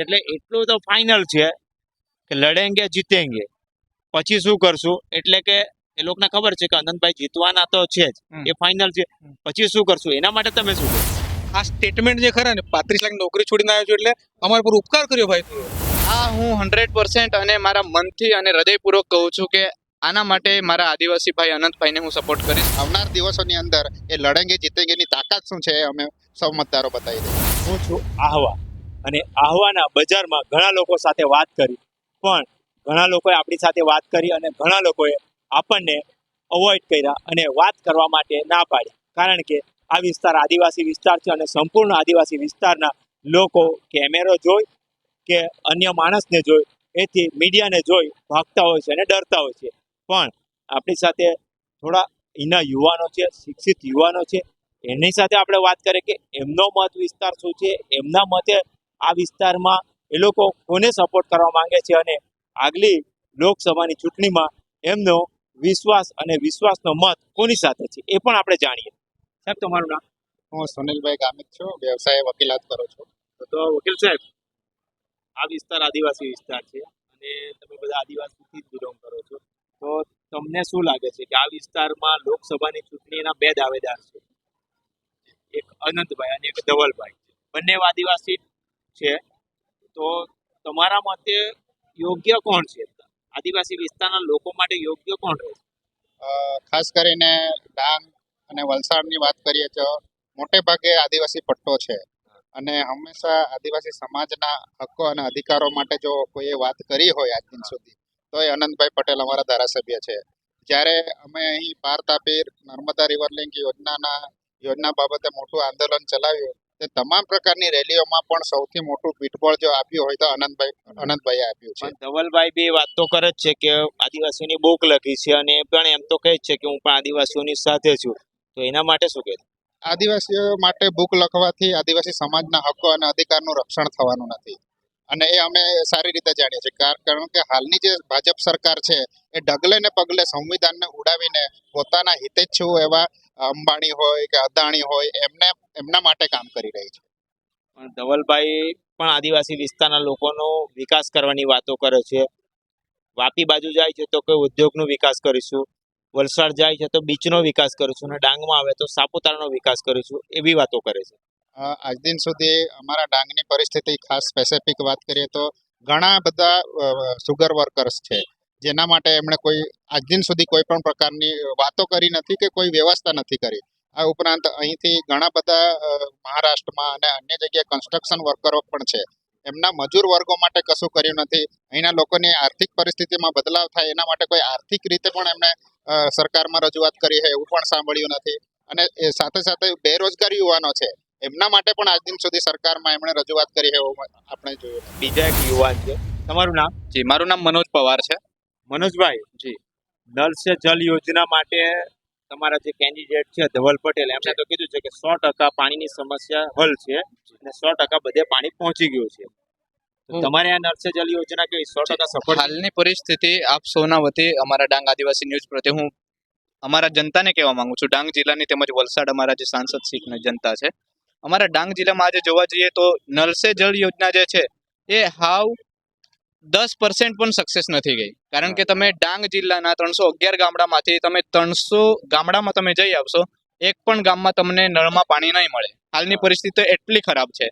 એટલે એટલું તો ફાઇનલ છે કે લડેંગે જીતેંગે. પછી શું કરશું? એટલે કે એ લોકોને ખબર છે કે અનંતભાઈ જીતવાના તો છે જ. એ ફાઇનલ છે. પછી શું કરશું? એના માટે તમે શું આ સ્ટેટમેન્ટ જે ખરા ને પાંત્રીસ લાખ નોકરી છોડીને આવ્યો છું એટલે અમારા પર ઉપકાર કર્યો ભાઈ. આ હું હંડ્રેડ પર્સન્ટ અને મારા મનથી અને હૃદયપૂર્વક કહું છું કે આના માટે મારા આદિવાસી ભાઈ અનંતભાઈને હું સપોર્ટ કરીશ. આવનાર દિવસોની અંદર એ લડેંગે જીતેંગેની તાકાત શું છે અમે સૌ મતદારો બતાવી દઈએ. હું છું આહવા. અને આહવાના બજારમાં ઘણા લોકો સાથે વાત કરી. પણ ઘણા લોકોએ આપણી સાથે વાત કરી અને ઘણા લોકોએ આપણને અવોઇડ કર્યા અને વાત કરવા માટે ના પાડી કારણ કે આ વિસ્તાર આદિવાસી વિસ્તાર છે અને સંપૂર્ણ આદિવાસી વિસ્તારના લોકો કેમેરો જોઈ કે અન્ય માણસને જોઈ. એથી મીડિયાને જોઈ ભાગતા હોય છે અને ડરતા હોય છે. પણ આપણી સાથે થોડા એના યુવાનો છે શિક્ષિત યુવાનો છે એની સાથે આપણે વાત કરીએ કે એમનો મત વિસ્તાર શું છે એમના મતે આ વિસ્તારમાં એ લોકો કોને સપોર્ટ કરવા માંગે છે અને આગલી લોકસભાની ચૂંટણીમાં એમનો વિશ્વાસ અને વિશ્વાસનો મત કોની સાથે છે એ પણ આપણે જાણીએ. સાહેબ તમારું નામ? હું સુનિલભાઈ ગામિત છું વ્યવસાય વકીલાત કરો છો. તો વકીલ સાહેબ આ વિસ્તાર આદિવાસી વિસ્તાર છે અને તમે બધા આદિવાસીથી જ બિલોંગ કરો છો. તો તમને શું લાગે છે કે આ વિસ્તારમાં લોકસભાની ચૂંટણીના બે દાવેદાર છે? એક અનંતભાઈ અને એક ધવલભાઈ. બંને આદિવાસી છે. તો તમારા મતે યોગ્ય કોણ છે? આદિવાસી વિસ્તારના લોકો માટે યોગ્ય કોણ રહેશે ખાસ કરીને ડાંગ અને વલસાડની વાત કરીએ તો મોટે ભાગે આદિવાસી પટ્ટો છે. અને હંમેશા આદિવાસી સમાજના હક્કો અને અધિકારો માટે જો કોઈએ વાત કરી હોય આજ દિન સુધી તો એ અનંતભાઈ પટેલ અમારા ધારાસભ્ય છે. જ્યારે અમે અહીં પાર તાપીર નર્મદા રિવર લિંક યોજનાના યોજના બાબતે મોટું આંદોલન ચલાવ્યું તે તમામ પ્રકારની રેલીઓમાં પણ સૌથી મોટું પીઠબળ જો આપ્યું હોય તો અનંતભાઈ અનંતભાઈ આપ્યું છે. ધવલભાઈ બી વાત તો કરે જ છે કે આદિવાસીઓની બુક લખી છે અને એ પણ એમ તો કહે છે કે હું પણ આદિવાસીઓની સાથે છું. તો એના માટે શું કહે? આદિવાસીઓ માટે બુક લખવાથી આદિવાસી સમાજના હક્કો અને અધિકારનું રક્ષણ થવાનું નથી. અને એ અમે સારી રીતે જાણીએ છીએ. કારણ કે હાલની જે ભાજપ સરકાર છે, એ ડગલે ને પગલે સંવિધાનને ઉડાવીને પોતાના હિતેચ્છુઓ એવા અંબાણી હોય કે અદાણી હોય, એમને, એમના માટે કામ કરી રહી છે. ધવલભાઈ પણ આદિવાસી વિસ્તારના લોકોનો વિકાસ કરવાની વાતો કરે છે. વાપી બાજુ જાય છે તો કોઈ ઉદ્યોગનો વિકાસ કરીશું. વલસાડ જાય છે તો બીચનો વિકાસ કરીશું. અને ડાંગમાં આવે તો સાપુતારાનો વિકાસ કરીશું. એવી વાતો કરે છે. આજ દિન સુધી અમારા ડાંગની પરિસ્થિતિ ખાસ સ્પેસિફિક વાત કરીએ તો ઘણા બધા સુગર વર્કર્સ છે. જેના માટે એમણે કોઈ, આજ દિન સુધી કોઈ પણ પ્રકારની વાતો કરી નથી કે કોઈ વ્યવસ્થા નથી કરી. આ ઉપરાંત અહીંથી ઘણા બધા મહારાષ્ટ્રમાં અને અન્ય જગ્યાએ કન્સ્ટ્રક્શન વર્કરો પણ છે. એમના મજૂર વર્ગો માટે કશું કર્યું નથી. અહીંના લોકોની આર્થિક પરિસ્થિતિમાં બદલાવ થાય એના માટે કોઈ આર્થિક રીતે પણ એમણે સરકારમાં રજૂઆત કરી છે એવું પણ સાંભળ્યું નથી. અને સાથે સાથે બેરોજગાર યુવાનો છે. એમના માટે પણ આજ દિન સુધી સરકારમાં એમણે રજૂઆત કરી છે એવું આપણે જોયું. બીજા એક યુવાન છે. તમારું નામ? જી મારું નામ મનોજ પવાર છે. મનોજભાઈ? જી. નલ સે જલ યોજના માટે તમારા જે કેન્ડિડેટ છે ધવલ પટેલ એમણે તો કીધું છે કે સો ટકા પાણીની સમસ્યા હલ છે અને સો ટકા બધે પાણી પહોંચી ગયું છે. તમારે આ નલ સે જલ યોજના કેવી? સો ટકા સફળ હાલની પરિસ્થિતિ આપ સૌના વતી અમારા ડાંગ આદિવાસી ન્યૂઝ પ્રત્યે હું અમારા જનતાને કહેવા માંગુ છું. ડાંગ જિલ્લાની તેમજ વલસાડ અમારા જે સાંસદ સીટની જનતા છે અમારા ડાંગ જિલ્લામાં આજે જોવા જઈએ તો નલ સે જળ યોજના જે છે એ હાવ દસ પર્સન્ટ પણ સક્સેસ નથી ગઈ. કારણ કે તમે ડાંગ જિલ્લાના ત્રણસો અગિયાર ગામડામાંથી તમે ત્રણસો ગામડામાં તમે જઈ આવશો એક પણ ગામમાં તમને નળમાં પાણી નહીં મળે. હાલની પરિસ્થિતિ એટલી ખરાબ છે.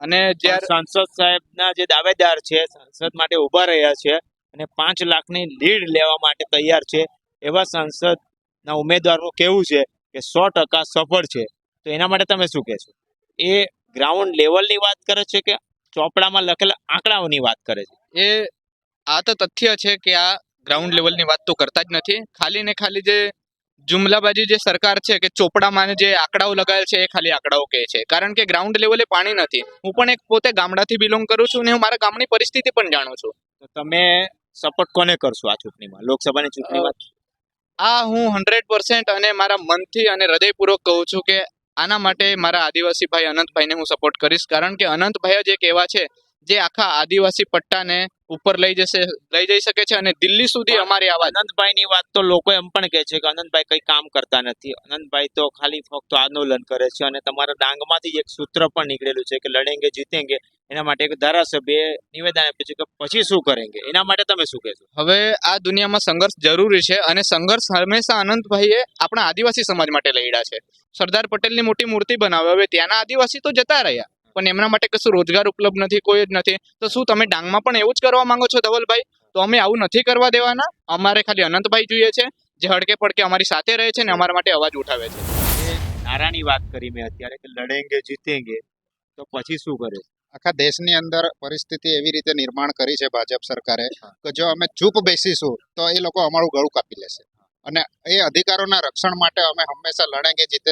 અને જ્યારે સાંસદ સાહેબના જે દાવેદાર છે સાંસદ માટે ઊભા રહ્યા છે અને પાંચ લાખની લીડ લેવા માટે તૈયાર છે એવા સાંસદના ઉમેદવારનું કેવું છે કે સો ટકા સફળ છે. તો એના માટે તમે શું કહેશો? એ ગ્રાઉન્ડ લેવલની વાત કરે છે કે ચોપડામાં લખેલા આંકડાઓની વાત કરે છે? એ આ તો તથ્ય છે કે આ ગ્રાઉન્ડ લેવલની વાત તો કરતા જ નથી. ખાલી ને ખાલી જે જુમલાબાજી જે સરકાર છે કે ચોપડામાં જે આંકડાઓ લગાવેલ છે એ ખાલી આંકડાઓ કહે છે. કારણ કે ગ્રાઉન્ડ લેવલે પાણી નથી. હું પણ એક પોતે ગામડાથી બિલોંગ કરું છું ને હું મારા ગામની પરિસ્થિતિ પણ જાણું છું. તો તમે સપોર્ટ કોને કરશો આ ચૂંટણીમાં? લોકસભાની ચૂંટણીમાં? આ હું હંડ્રેડ પર્સન્ટ અને મારા મનથી અને હૃદયપૂર્વક કહું છું કે આના માટે મારા આદિવાસી ભાઈ અનંતભાઈને હું સપોર્ટ કરીશ. કારણ કે અનંતભાઈ જ એક એવા છે જે આખા આદિવાસી પટ્ટાને ઉપર લઈ જશે લઈ જઈ શકે છે અને દિલ્હી સુધી અમારી આવા અનંતભાઈની વાત તો લોકો એમ પણ કહે છે કે અનંતભાઈ કંઈ કામ કરતા નથી. અનંતભાઈ તો ખાલી ફક્ત આંદોલન કરે છે અને તમારા ડાંગમાંથી એક સૂત્ર પણ નીકળેલું છે કે લડેંગે જીતેંગે એના માટે એક ધારાસભ્ય નિવેદન આપ્યું છે કે પછી શું કરેંગે? એના માટે તમે શું કહેશો? હવે આ દુનિયામાં સંઘર્ષ જરૂરી છે અને સંઘર્ષ હંમેશા અનંતભાઈએ આપણા આદિવાસી સમાજ માટે લડ્યા છે. સરદાર પટેલની મોટી મૂર્તિ બનાવે હવે ત્યાંના આદિવાસી તો જતા રહ્યા. પણ એમના માટે કશું રોજગાર ઉપલબ્ધ નથી કોઈ જ નથી. તો શું તમે ડાંગમાં પણ એવું જ કરવા માંગો છો ધવલભાઈ? તો અમે આવું નથી કરવા દેવાના. અમારે ખાલી અનંતભાઈ જોઈએ છે જે હડકે પડકે અમારી સાથે રહે છે ને અમારા માટે અવાજ ઉઠાવે છે. નારાની વાત કરી મેં અત્યારે કે લડેંગે જીતેંગે તો પછી શું કરે? આખા દેશની અંદર પરિસ્થિતિ એવી રીતે નિર્માણ કરી છે ભાજપ સરકારે કે જો અમે ચૂપ બેસીશું તો એ લોકો અમારું ગળું કાપી લેશે. અને એ અધિકારોના રક્ષણ માટે અમે હંમેશા લડેંગે જીતે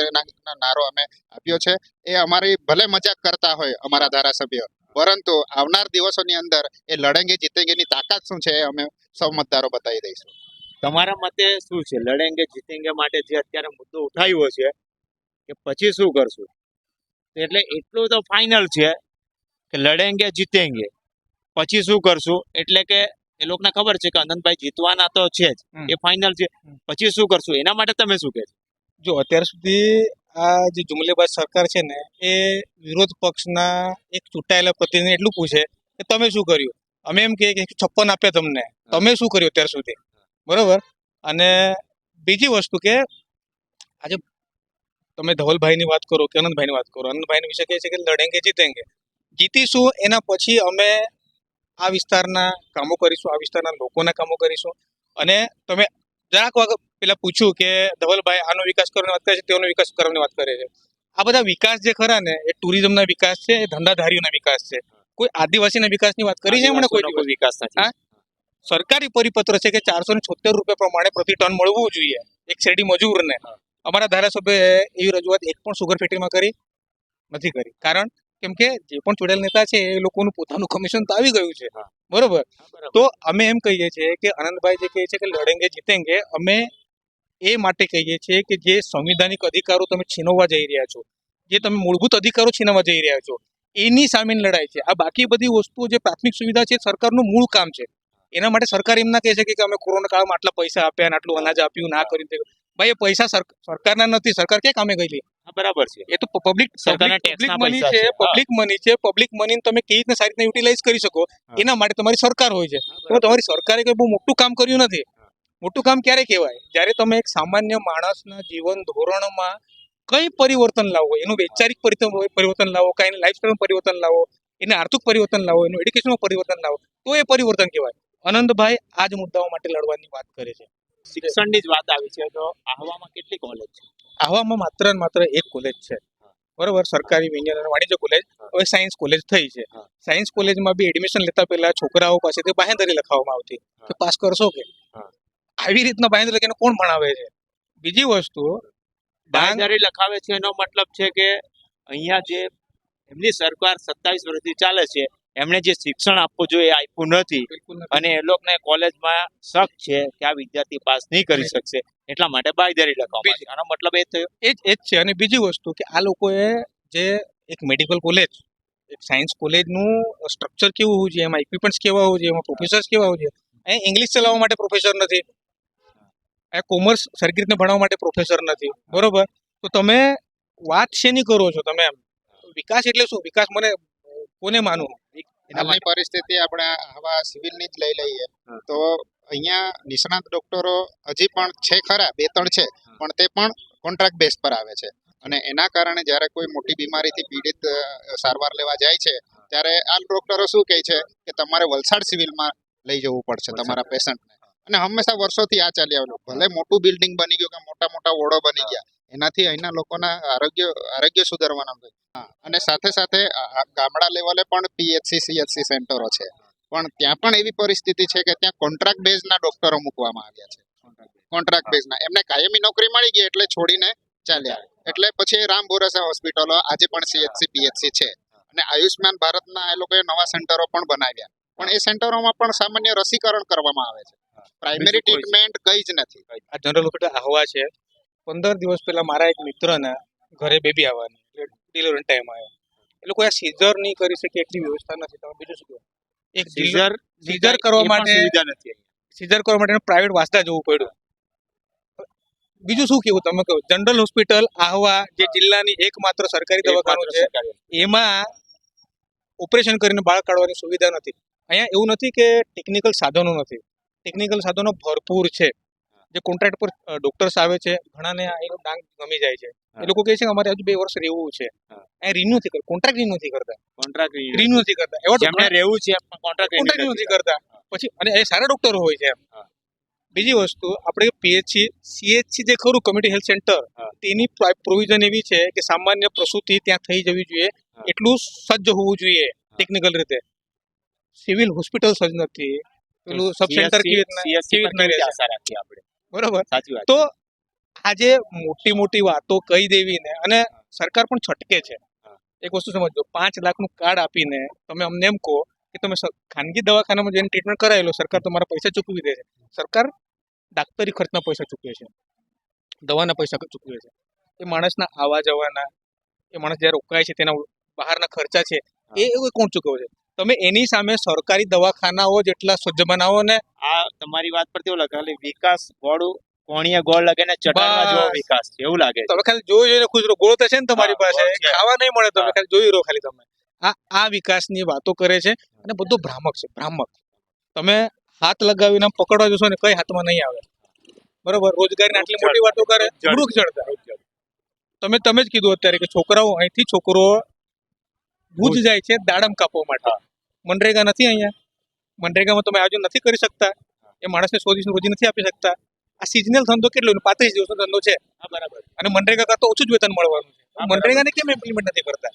નારો અમે આપ્યો છે. એ અમારી ભલે મજાક કરતા હોય અમારા ધારાસભ્ય પરંતુ આવનાર દિવસોની અંદર એ લડેંગે જીતેંગેની તાકાત શું છે એ અમે સૌ મતદારો બતાવી દઈશું. તમારા મતે શું છે? લડેંગે જીતેંગે માટે જે અત્યારે મુદ્દો ઉઠાવ્યો છે કે પછી શું કરશું? એટલે એટલું તો ફાઇનલ છે. કે લડેંગે જીતેંગે. પછી શું કરશું? એટલે કે એ લોકોને ખબર છે કે અનંતભાઈ જીતવાના તો છે જ. એ ફાઇનલ છે પછી શું કરશું? એના માટે તમે શું કહેશો? જો અત્યાર સુધી આ જે જુમલેબાજ સરકાર છે ને એ વિરોધ પક્ષના એક ચૂંટાયેલા પ્રતિનિધિ એટલું પૂછે કે તમે શું કર્યું? અમે એમ કહીએ કે છપ્પન આપ્યા તમને. તમે શું કર્યું અત્યાર સુધી? બરોબર? અને બીજી વસ્તુ કે આજે તમે ધવલભાઈની વાત કરો કે અનંતભાઈની વાત કરો અનંતભાઈની વિશે કહે છે કે લડેંગે જીતેંગે. જીતીશું એના પછી અમે આ વિસ્તારના કામો કરીશું આ વિસ્તારના લોકોના કામો કરીશું. અને તમે જરાક વખત પેલા પૂછ્યું કે ધવલભાઈ આનો વિકાસ કરવાની વાત કરે છે તેનો વિકાસ કરવાની વાત કરે છે. આ બધા વિકાસ જે ખરા ને એ ટુરિઝમના વિકાસ છે એ ધંધાધારીઓના વિકાસ છે. કોઈ આદિવાસીના વિકાસની વાત કરી છે એમણે કોઈ વિકાસ નથી? સરકારી પરિપત્ર છે કે ચારસો ને છોતેર રૂપિયા પ્રમાણે પ્રતિ ટન મળવું જોઈએ એક શેરડી મજૂરને. અમારા ધારાસભ્યએ એવી રજૂઆત એક પણ સુગર ફેક્ટરીમાં કરી નથી કરી. કારણ કેમ કે જે પણ ચૂંટાયેલ નેતા છે એ લોકોનું પોતાનું કમિશન તો આવી ગયું છે. બરોબર? તો અમે એમ કહીએ છીએ કે આનંદભાઈ જે કહે છે કે લડેંગે જીતેંગે અમે એ માટે કહીએ છીએ કે જે સંવિધાનિક અધિકારો તમે છીનવવા જઈ રહ્યા છો જે તમે મૂળભૂત અધિકારો છીનવવા જઈ રહ્યા છો એની સામેની લડાઈ છે. આ બાકી બધી વસ્તુઓ જે પ્રાથમિક સુવિધા છે સરકારનું મૂળ કામ છે. એના માટે સરકાર એમ ના કહે છે કે અમે કોરોના કાળમાં આટલા પૈસા આપ્યા આટલું અનાજ આપ્યું ના કર્યું. ભાઈ એ પૈસા સર- સરકારના નથી સરકાર ક્યાં કામે ગયેલી? બરાબર છે. એ તો પબ્લિક સરકારના પૈસા છે. પબ્લિક મની છે પબ્લિક મની તમે કેવી રીતે સારી રીતે યુટિલાઇઝ કરી શકો એના માટે તમારી સરકાર હોય છે. તો તમારી સરકારે કોઈ બહુ મોટું કામ કર્યું નથી. મોટું કામ ક્યારે કહેવાય? જ્યારે તમે એક સામાન્ય માણસના જીવન ધોરણમાં કઈ પરિવર્તન લાવો એનું વૈચારિક પરિવર્તન પરિવર્તન લાવો કાંઈ એની લાઈફસ્ટાઈલ પરિવર્તન લાવો એને આર્થિક પરિવર્તન લાવો એનું એડ્યુકેશનમાં પરિવર્તન લાવો તો એ પરિવર્તન કહેવાય. અનંતભાઈ આ જ મુદ્દાઓ માટે લડવાની વાત કરે છે. શિક્ષણની જ વાત આવી છે. તો આહવામાં કેટલી કોલેજ છે? આવામાં માત્ર ને માત્ર એક કોલેજ છે. બરોબર? સરકારી વિજ્ઞાન અને વાણિજ્ય કોલેજ હવે સાયન્સ કોલેજ થઈ છે. સાયન્સ કોલેજમાં બી એડમિશન લેતા પહેલા છોકરાઓ પાસેથી બાહેંધરી લખાવવામાં આવતી. કે પાસ કરશો કે? આવી રીતના બાહેંધરી લખીને કોણ ભણાવે છે? બીજી વસ્તુ બાહેંધરી લખાવે છે એનો મતલબ છે કે અહીંયા જે એમની સરકાર સત્તાવીસ વર્ષથી ચાલે છે એમણે જે શિક્ષણ આપવું જોઈએ આપ્યું નથી. અને એ લોકોને કોલેજમાં શક છે કે આ વિદ્યાર્થી પાસ નહીં કરી શકશે એટલા માટે બાયદારી લખાવવામાં આનો મતલબ એ થયો? એ જ એ જ છે. અને બીજી વસ્તુ કે આ લોકોએ જે એક મેડિકલ કોલેજ એક સાયન્સ કોલેજનું સ્ટ્રક્ચર કેવું હોવું જોઈએ? એમાં ઇક્વિપમેન્ટ્સ કેવા હોવું જોઈએ? એમાં પ્રોફેસર્સ કેવા હોવું જોઈએ? અહીં ઇંગ્લિશ ચલાવવા માટે પ્રોફેસર નથી. એ કોમર્સ સરખી રીતે ભણાવવા માટે પ્રોફેસર નથી. બરોબર? તો તમે વાત શેની કરો છો? તમે એમ? વિકાસ એટલે શું? વિકાસ મને કોને માનવું? હાલની પરિસ્થિતિ આપણે આવા સિવિલની જ લઈ લઈએ. તો અહીંયા નિષ્ણાત ડોક્ટરો હજી પણ છે ખરા બે ત્રણ છે પણ તે પણ કોન્ટ્રાક્ટ બેઝ પર આવે છે. અને એના કારણે જ્યારે કોઈ મોટી બીમારીથી પીડિત સારવાર લેવા જાય છે ત્યારે આ ડોક્ટરો શું કહે છે કે તમારે વલસાડ સિવિલમાં લઈ જવું પડશે તમારા પેશન્ટને. અને હંમેશા વર્ષોથી આ ચાલી આવેલું. ભલે મોટું બિલ્ડિંગ બની ગયું કે મોટા મોટા ઓડો બની ગયા એનાથી અહીંના લોકોના આરોગ્ય આરોગ્ય સુધારવાના હોય. અને સાથે સાથે ગામડા લેવલે પણ પીએચસી સીએચસી સેન્ટરો છે. પણ ત્યાં પણ એવી પરિસ્થિતિ છે કે ત્યાં કોન્ટ્રાક્ટ બેઝના ડોક્ટરો મૂકવામાં આવ્યા છે. કોન્ટ્રાક્ટ બેઝના એમને કાયમી નોકરી મળી ગઈ એટલે છોડીને ચાલ્યા. એટલે પછી રામ ભોરસા હોસ્પિટલો આજે પણ સીએચસી પીએચસી છે. અને આયુષ્માન ભારતના એ લોકોએ નવા સેન્ટરો પણ બનાવ્યા. પણ એ સેન્ટરોમાં પણ સામાન્ય રસીકરણ કરવામાં આવે છે. પ્રાઇમરી? ટ્રીટમેન્ટ કઈ જ નથી. આ જનરલ હોસ્પિટલ આહવા છે. પંદર દિવસ પહેલા મારા એક મિત્રના ઘરે બેબી આવવાની ડિલિવરી ટાઈમ આવ્યો. એ લોકો આ સીઝર નહીં કરી શકે એટલી વ્યવસ્થા નથી. તમે બીજું શું કહો? એક સીઝર સીઝર કરવા માટે સુવિધા નથી સીઝર કરવા માટે પ્રાઇવેટ વાસદા જવું પડ્યું. બીજું શું કેવું તમે કહો? જનરલ હોસ્પિટલ આહવા જે જિલ્લાની એકમાત્ર સરકારી દવાખાનું છે એમાં ઓપરેશન કરીને બાળ કાઢવાની સુવિધા નથી. અહીંયા એવું નથી કે ટેકનિકલ સાધનો નથી. ટેકનિકલ સાધનો ભરપૂર છે. જે કોન્ટ્રાક્ટ પર ડોક્ટર્સ આવે છે ઘણાને આ એનું ડાંગ ગમી જાય છે. એ લોકો કહે છે કે અમારે હજુ બે વર્ષ રહેવું છે. એ રિન્યુ નથી કરતા કોન્ટ્રાક્ટ રિન્યુ નથી કરતા. કોન્ટ્રાક્ટ રિન્યુ નથી. કરતા. એવા જેમને રહેવું છે કોન્ટ્રાક્ટ રિન્યુ નથી કરતા. પછી અને એ સારા ડોક્ટરો હોય છે બીજી વસ્તુ આપણે પીએચસી સીએચસી જે ખરું કમ્યુનિટી હેલ્થ સેન્ટર. તેની પ્રોવિઝન એવી છે કે સામાન્ય પ્રસૂતિ ત્યાં થઈ જવી જોઈએ. એટલું સજ્જ હોવું જોઈએ ટેકનિકલ રીતે. સિવિલ હોસ્પિટલ સજ્જ નથી. પેલું સબ સેન્ટર કેવી રીતના કેવી રીતના આશા રાખીએ આપણે? બરોબર? સાચી વાત તો આજે મોટી મોટી વાતો કહી દેવીને અને સરકાર પણ છટકે છે. એક વસ્તુ સમજો પાંચ લાખનું કાર્ડ આપીને તમે અમને એમ કહો કે તમે ખાનગી દવાખાનામાં જઈને ટ્રીટમેન્ટ કરાવેલો સરકાર તમારા પૈસા ચૂકવી દે છે. સરકાર ડાક્ટરી ખર્ચના પૈસા ચૂકવે છે. દવાના પૈસા ચૂકવે છે. એ માણસના આવા જવાના એ માણસ જ્યારે રોકાય છે તેના બહારના ખર્ચા છે એ એ કોણ ચૂકવે છે? તમે એની સામે સરકારી દવાખાનાઓ જેટલા સજ્જ બનાવો ને? આ તમારી વાત પરથી એવું લાગે ખાલી વિકાસ ગોળું કોણીએ ગોળ લાગે ને ચટાણમાં જેવો વિકાસ એવું લાગે તમે ખાલી જોઈ જોઈને ખુશ રહો. ગોળ તો છે ને તમારી પાસે. ખાવા નહીં મળે તમે. ખાલી જોઈ રહો ખાલી તમે. આ આ વિકાસની વાતો કરે છે અને બધું ભ્રામક છે ભ્રામક. તમે હાથ લગાવીને પકડવા જશો ને કઈ હાથમાં નહીં આવે. બરોબર? રોજગારીની આટલી મોટી વાતો કરે. વૃક્ષ જડતા તમે તમે જ કીધું અત્યારે કે છોકરાઓ અહીંથી છોકરો ભૂજ જાય છે દાડમ કાપવા માટે. મનરેગા નથી અહીંયા. મનરેગામાં તમે આયોજન નથી કરી શકતા. એ માણસને સો દિવસની રોજી નથી આપી શકતા. આ સિઝનલ ધંધો કેટલો પાંત્રીસ દિવસનો ધંધો છે. બરાબર. અને મનરેગા કરતા ઓછું જ વેતન મળવાનું છે. મનરેગાને કેમ ઇમ્પ્લિમેન્ટ નથી કરતા?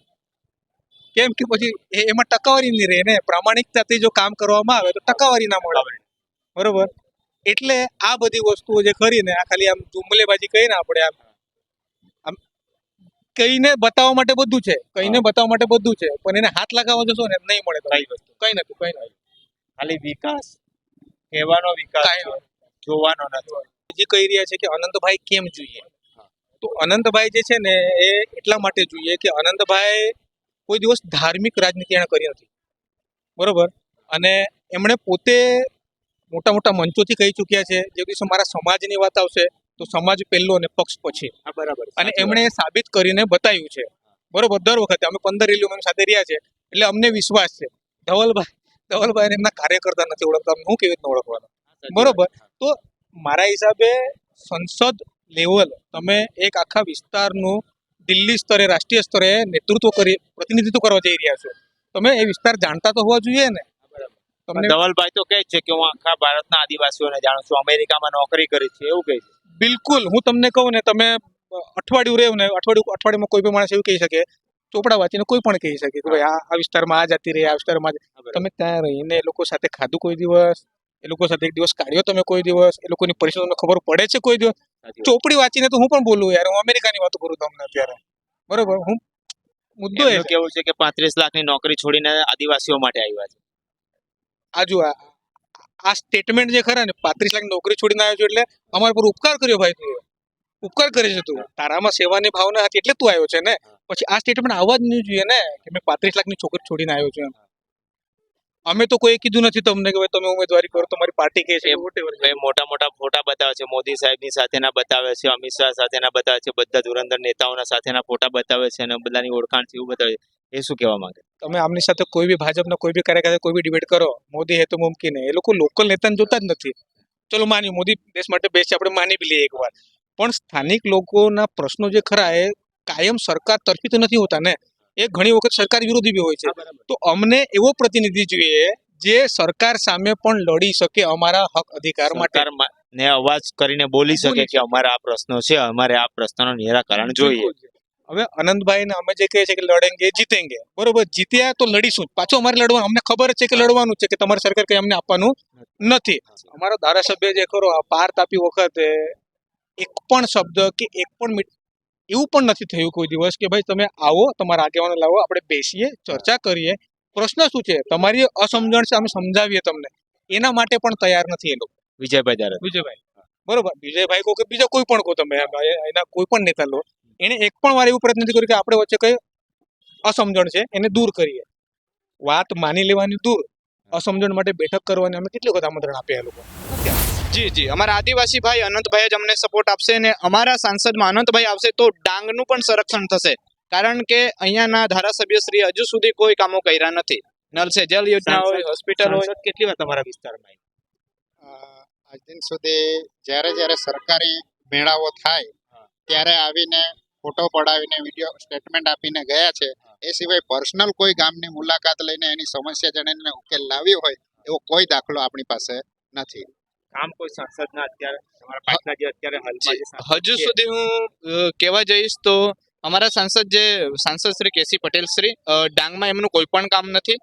કેમ કે પછી એમાં ટકાવારી નહીં રહે ને? પ્રામાણિકતાથી જો કામ કરવામાં આવે તો ટકાવારી ના મળે. બરોબર? એટલે આ બધી વસ્તુઓ જે કરીને આ ખાલી આમ જુમલેબાજી કહીને આપણે આમ કહીને બતાવવા માટે બધું છે. કહીને બતાવવા માટે બધું છે. પણ એને હાથ લગાવવા જશો ને નહીં મળે. કઈ વસ્તુ કઈ નથી કઈ નથી. ખાલી વિકાસ કહેવાનો વિકાસ જોવાનો નથી. જે કહી રહ્યા છે કે અનંતભાઈ કેમ જોઈએ? તો અનંતભાઈ જે છે ને એ એટલા માટે જોઈએ કે અનંતભાઈ કોઈ દિવસ ધાર્મિક રાજનીતિ એણે કરી નથી. બરોબર? અને એમણે પોતે મોટા મોટા મંચોથી કહી ચૂક્યા છે. જે દિવસે મારા સમાજની વાત આવશે તો સમાજ પહેલો અને પક્ષ પછી. બરાબર. અને એમણે સાબિત કરીને બતાવ્યું છે. બરોબર દર વખતે અમે પંદર રેલીઓ સાથે રહ્યા છે એટલે અમને વિશ્વાસ છે. ધવલભાઈ ધવલભાઈ એમના કાર્યકર્તા નથી ઓળખતા હું કેવી રીતે ઓળખવાનો? બરોબર તો મારા હિસાબે સંસદ લેવલ તમે એક આખા વિસ્તારનું દિલ્હી સ્તરે રાષ્ટ્રીય સ્તરે નેતૃત્વ કરી પ્રતિનિધિત્વ કરવા જઈ રહ્યા છો. તમે એ વિસ્તાર જાણતા તો હોવા જોઈએ ને. તમને ધવલભાઈ તો કહે છે કે હું આખા ભારતના આદિવાસીઓને જાણું છું અમેરિકામાં નોકરી કરી છે એવું કહે છે. બિલકુલ. હું તમને કહું ને તમે અઠવાડિયું રહેવું ને અઠવાડિયું અઠવાડિયામાં કોઈ પણ માણસ એવું કહી શકે ચોપડા વાંચીને કોઈ પણ કહી શકે કે ભાઈ આ આ વિસ્તારમાં આ જતી રહી આ વિસ્તારમાં તમે ત્યાં રહીને એ લોકો સાથે ખાધું કોઈ દિવસ એ લોકો સાથે એક દિવસ કાઢ્યો તમે કોઈ દિવસ એ લોકોની પરિસ્થિતિ તમને ખબર પડે છે કોઈ દિવસ? ચોપડી વાંચીને તો હું પણ બોલું યાર હું અમેરિકાની વાત કરું તમને અત્યારે. બરોબર? હું મુદ્દો એ કેવું છે કે પાંત્રીસ લાખની નોકરી છોડીને આદિવાસીઓ માટે આવ્યા છે? આજુ આ સ્ટેટમેન્ટ જે ખરા ને પાંત્રીસ લાખ નોકરી છોડીને આવ્યો છું એટલે અમારા પર ઉપકાર કર્યો ભાઈ તું. ઉપકાર કરે છે તું. તારામાં સેવાની ભાવના હતી એટલે તું આવ્યો છે ને. પછી આ સ્ટેટમેન્ટ આવવા જ નહીં જોઈએ ને કે મેં પાંત્રીસ લાખની છોકરી છોડીને આવ્યો છું એમ. અમે તો કોઈ કીધું નથી તમને કે તમે ઉમેદવારી કરો તમારી પાર્ટી કે છે? મોટા મોટા ફોટા બતાવે છે મોદી સાહેબની સાથેના બતાવે છે અમિત શાહ સાથેના બતાવે છે બધા ધુરંધર નેતાઓના સાથેના ફોટા બતાવે છે અને બધાની ઓળખાણ છે એવું બતાવે છે. એ શું કહેવા માંગે? તમે આમની સાથે કોઈ બી ભાજપના કોઈ બી કાર્યકર કોઈ બી ડિબેટ કરો મોદી હે તો મુમકિન હે. એ લોકો લોકલ નેતાને જોતા જ નથી. ચલો માન્યું મોદી દેશ માટે બેસ્ટ છે આપણે માની બી લઈએ એકવાર. પણ સ્થાનિક લોકોના પ્રશ્નો જે ખરા એ કાયમ સરકાર તરફી તો નથી હોતા ને. એ ઘણી વખત સરકાર વિરોધી બી હોય છે. તો અમને એવો પ્રતિનિધિ જોઈએ જે સરકાર સામે પણ લડી શકે અમારા હક અધિકાર માટે. ને અવાજ કરીને બોલી શકે કે અમારા આ પ્રશ્નો છે અમારે આ પ્રશ્નનું નિરાકરણ જોઈએ. હવે આનંદભાઈ ને અમે જે કહે છે કે લડેંગે જીતેંગે. બરોબર જીત્યા તો લડીશું પાછો અમારે લડવાનું અમને ખબર છે કે લડવાનું છે કે તમારી સરકાર કઈ અમને આપવાનું નથી. અમારો ધારાસભ્ય જે ખરો પાર તાપી વખતે એક પણ શબ્દ કે એક પણ મીટ- એવું પણ નથી થયું કોઈ દિવસ કે ભાઈ તમે આવો તમારા આગેવાનો લાવો આપણે બેસીએ ચર્ચા કરીએ. પ્રશ્ન શું છે? તમારી અસમજણ છે અમે સમજાવીએ તમને. એના માટે પણ તૈયાર નથી એ લોકો. વિજયભાઈ ધારે વિજયભાઈ. બરોબર. વિજયભાઈ કહો કે બીજા કોઈ પણ કહો તમે એના કોઈ પણ નેતા લો. એને એક પણ વાર એવું પ્રયત્ન નથી કર્યો કે આપણે વચ્ચે કઈ અસમજણ છે એને દૂર કરીએ. વાત માની લેવાની દૂર. અસમજણ માટે બેઠક કરવાની અમે કેટલી વખત આમંત્રણ આપ્યા એ લોકો જી જી. અમારા આદિવાસી ભાઈ અનંતભાઈ જ અમને સપોર્ટ આપશે અને અમારા સાંસદમાં અનંતભાઈ આવશે તો ડાંગનું પણ સંરક્ષણ થશે. કારણ કે અહીંયાના ધારાસભ્ય શ્રી હજુ સુધી કોઈ કામો કર્યા નથી. નલ સે જલ યોજના હોય હોસ્પિટલ હોય. કેટલી વાર તમારા વિસ્તારમાં આજ દિન સુધી જ્યારે જ્યારે સરકારી મેળાઓ થાય ત્યારે આવીને ફોટો પડાવીને વીડિયો સ્ટેટમેન્ટ આપીને ગયા છે. એ સિવાય પર્સનલ કોઈ ગામની મુલાકાત લઈને એની સમસ્યા જણાવીને ઉકેલ લાવ્યો હોય એવો કોઈ દાખલો આપણી પાસે નથી. કામ કોઈ સાંસદના અત્યારે તમારા પાટના જે અત્યારે હાલમાં હજુ સુધી હું કહેવા જઈશ તો અમારા સાંસદ જે સાંસદ શ્રી કેસી પટેલ શ્રી ડાંગમાં એમનું કોઈ પણ કામ નથી.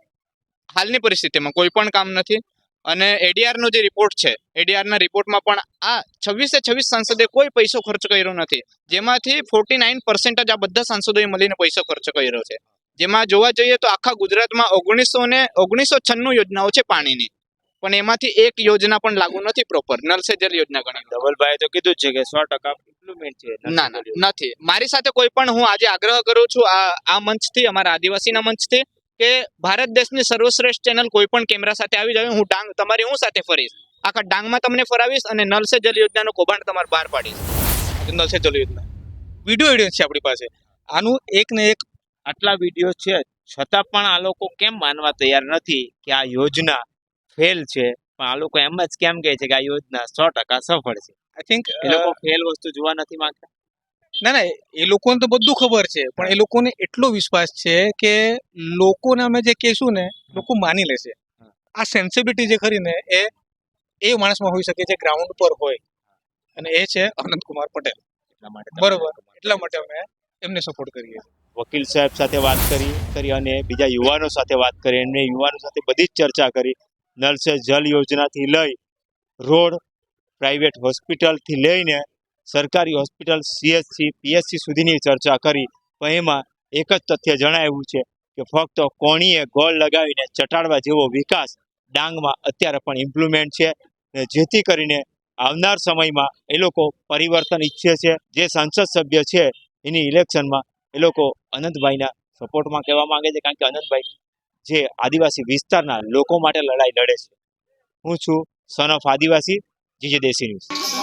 હાલની પરિસ્થિતિમાં કોઈ પણ કામ નથી. અને એડીઆરનો જે રિપોર્ટ છે એડીઆરના રિપોર્ટમાં પણ આ છવ્વીસે છવ્વીસ સાંસદે કોઈ પૈસો ખર્ચ કર્યો નથી. જેમાંથી ફોર્ટી નાઇન પર્સન્ટ જ આ બધા સાંસદોએ મળીને પૈસો ખર્ચ કર્યો છે. જેમાં જોવા જઈએ તો આખા ગુજરાતમાં ઓગણીસો ને ઓગણીસો છન્નું યોજનાઓ છે પાણીની. પણ એમાંથી એક યોજના પણ લાગુ નથી પ્રોપર નલ સે જલ યોજના ગણી ડબલ ધવલભાઈએ તો કીધું છે કે સો ટકા ઇમ્પ્લિમેન્ટ છે ના ના નથી. મારી સાથે કોઈ પણ હું આજે આગ્રહ કરું છું આ આ મંચથી અમારા આદિવાસીના મંચથી કે ભારત દેશની સર્વશ્રેષ્ઠ ચેનલ કોઈ પણ કેમેરા સાથે આવી જાય હું ડાંગ તમારી હું સાથે ફરીશ? આખા ડાંગમાં તમને ફરાવીશ અને નલ સે જલ યોજનાનું કૌભાંડ તમારે બહાર પાડીશ. નલ સે જલ યોજના. વીડિયો એવિડન્સ છે આપણી પાસે. આનું એક ને એક આટલા વીડિયો છે છતાં પણ આ લોકો કેમ માનવા તૈયાર નથી કે આ યોજના ફેલ છે. પણ આ લોકો એમ જ કેમ કહે છે કે આ યોજના સો ટકા સફળ છે. આઈ થિંક એ લોકો ફેલ વસ્તુ જોવા નથી માંગતા. ના ના એ લોકોને તો બધું ખબર છે. પણ એ લોકોને એટલો વિશ્વાસ છે કે લોકોને અમે જે કહેશું ને લોકો માની લેશે. આ સેન્સિબિલિટી જે ખરી ને એ એ માણસમાં હોઈ શકે જે ગ્રાઉન્ડ પર હોય. અને એ છે અનંતકુમાર પટેલ. એટલા માટે બરોબર. એટલા માટે અમે એમને સપોર્ટ કરીએ વકીલ સાહેબ સાથે વાત કરી કરી અને બીજા યુવાનો સાથે વાત કરી એમને યુવાનો સાથે બધી જ ચર્ચા કરી. નલ સે જલ યોજનાથી લઈ રોડ, પ્રાઇવેટ હોસ્પિટલથી લઈને સરકારી હોસ્પિટલ સીએચસી પીએચસી સુધીની ચર્ચા કરી. પણ એમાં એક જ તથ્ય જણાવ્યું છે કે ફક્ત કોણીએ ગોળ લગાવીને ચટાડવા જેવો વિકાસ ડાંગમાં અત્યારે પણ ઇમ્પ્લિમેન્ટ છે જેથી કરીને આવનાર સમયમાં એ લોકો પરિવર્તન ઈચ્છે છે. જે સંસદ સભ્ય છે એની ઇલેક્શનમાં એ લોકો અનંતભાઈના સપોર્ટમાં કહેવા માંગે છે. કારણ કે અનંતભાઈ જે આદિવાસી વિસ્તારના લોકો માટે લડાઈ લડે છે. હું છું son of Adivasi, GJ Desi news